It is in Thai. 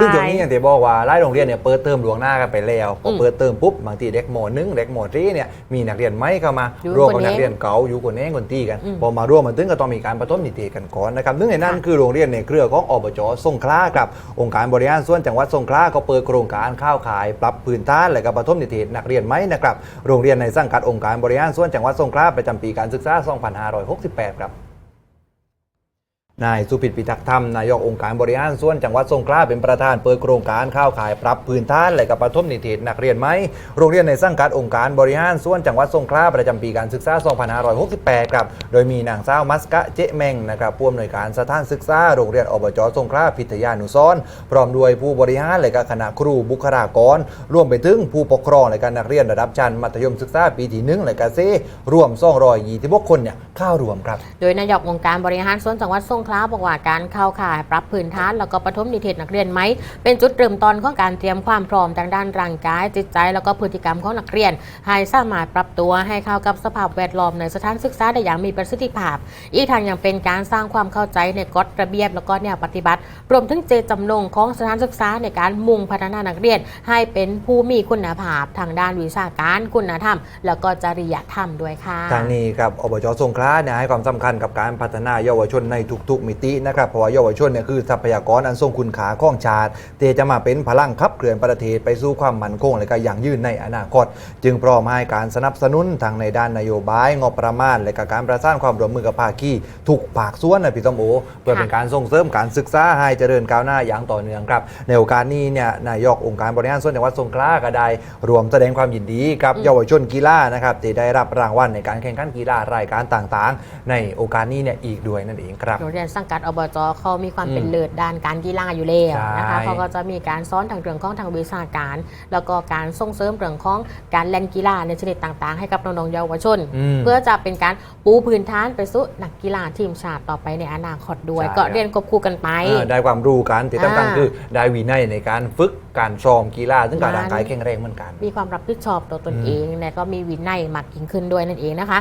ซึ่งตรงนี้อย่างที่บอกว่าไล่โรงเรียนเนี่ยเปิดเทอมหลวงหน้ากันไปแล้วพออมเปิดเทอมปุ๊บบางทีเด็กมหนึ่งเด็กมตรีเนี่ยมีนักเรียนไม่เข้ามาอยู่ร่วมกับคนเองนักเรียนเก่าอยู่คนเองคนตีกันอืมพอมาร่วมมันถึงก็ต้องมีการประต้มนิติกันก่อนนะครับหนึ่งในนั้นค่ะคือโรงเรียนในเครือของอบจสงขลาครับองค์การบริหารส่วนจังหวัดสงขลาก็เปิดโครงการข้าวขาย ปรับพื้นฐานและก็ประต้มนิตินักเรียนไหมนะครับโรงเรียนในสังกัดองค์การบริหารส่วนจังหวัดสงขลาประจำปีการศึกษา 2568 ครับ นายสุพิตปิทักษ์ธรรมนายกองค์การบริหารส่วนจังหวัดสงขลาเป็นประธานเปิดโครงการข้าวขายปรับพื้นฐานและกับปฐมนิเทศนักเรียนไหมโรงเรียนในสังกัดองค์การบริหารส่วนจังหวัดสงขลาประจำปีการศึกษา 2568 ครับ โดยมีนางสาวมัสกะเจ๊เมงนะครับผู้อำนวยการสถานศึกษาโรงเรียนอบจสงขลาพิทยานุสร์พร้อมด้วยผู้บริหารและก็คณะครูบุคลากรรวมไปถึงผู้ปกครองและก็นักเรียนระดับชั้นมัธยมศึกษาปีที่หนึ่งและก็เซรวม226คนเนี่ยเข้ารวมครับ โดยนายกองค์การบริหารส่วนจังหวัดสงขลาบอกว่าการเข้าข่ายปรับพื้นฐานแล้วก็ปฐมนิเทศนักเรียนไหมเป็นจุดเริ่มต้นของการเตรียมความพร้อมทางด้านร่างกายจิตใจ แล้วก็พฤติกรรมของนักเรียน ให้สามารถปรับตัวให้เข้ากับสภาพแวดล้อมในสถานศึกษาได้อย่างมีประสิทธิภาพ อีกทางยังเป็นการสร้างความเข้าใจในกฎระเบียบแล้วก็แนวปฏิบัติ รวมถึงเจตจำนงของสถานศึกษาในการมุ่งพัฒนานักเรียน ให้เป็นผู้มีคุณภาพทางด้านวิชาการคุณธรรม แล้วก็จริยธรรมด้วยค่ะทางนี้ครับอบจสงขลาเนี่ยให้ความสำคัญกับการพัฒนาเยาวชนในทุกๆมิตินะครับเพราะว่าเยาวชนเนี่ยคือทรัพยากรอันทรงคุณค่าของชาติเตจะมาเป็นพลังขับเคลื่อนประเทศไปสู่ความมั่นคงและก็อย่างยืนในอนาคต จึงพร้อมให้การสนับสนุนทางในด้านนโยบายงบประมาณ และก็การประสานความร่วมมือกับภาคีทุกภาคส่วนนะพี่ต้อมโอเพื่อเป็นการส่งเสริมการศึกษาให้เจริญก้าวหน้าอย่างต่อเนื่องครับในโอกาสนี้เนี่ยนายกองค์การบริหารส่วนจังหวัดสงขลาก็ได้รวมแสดงความยินดีกับเยาวชนกีฬานะครับที่ได้รับรางวัลในการแข่งขันกีฬารายการต่างๆ ในโอกาสนี้เนี่ยอีกด้วยนั่นเองครับนสังกัดอบจเขามีความเป็นอืมเลิศด้านการกีฬาอยู่แล้วนะคะใช่เขาก็จะมีการสอนทางเรื่องของทางวิชาการ แล้วก็การส่งเสริมเรื่องของการเล่นกีฬาในชนิดต่าง ๆ ให้กับน้องๆเยาวชนมเพื่อจะเป็นการปูพื้นฐานไปสู่นักกีฬาทีมชาติต่อไปในอนาคตด้วยใช่ก็เรียนควบคู่กันไปเออได้ความรู้กันที่สำคัญอ่าคือได้วินัยในการฝึกการซ้อมกีฬาซึ่งการมันร่างกายแข็งแรงเหมือนกัน มีความรับผิดชอบต่อตนอืมเองและก็มีวินัยมากยิ่งขึ้นด้วยนั่นเองนะคะ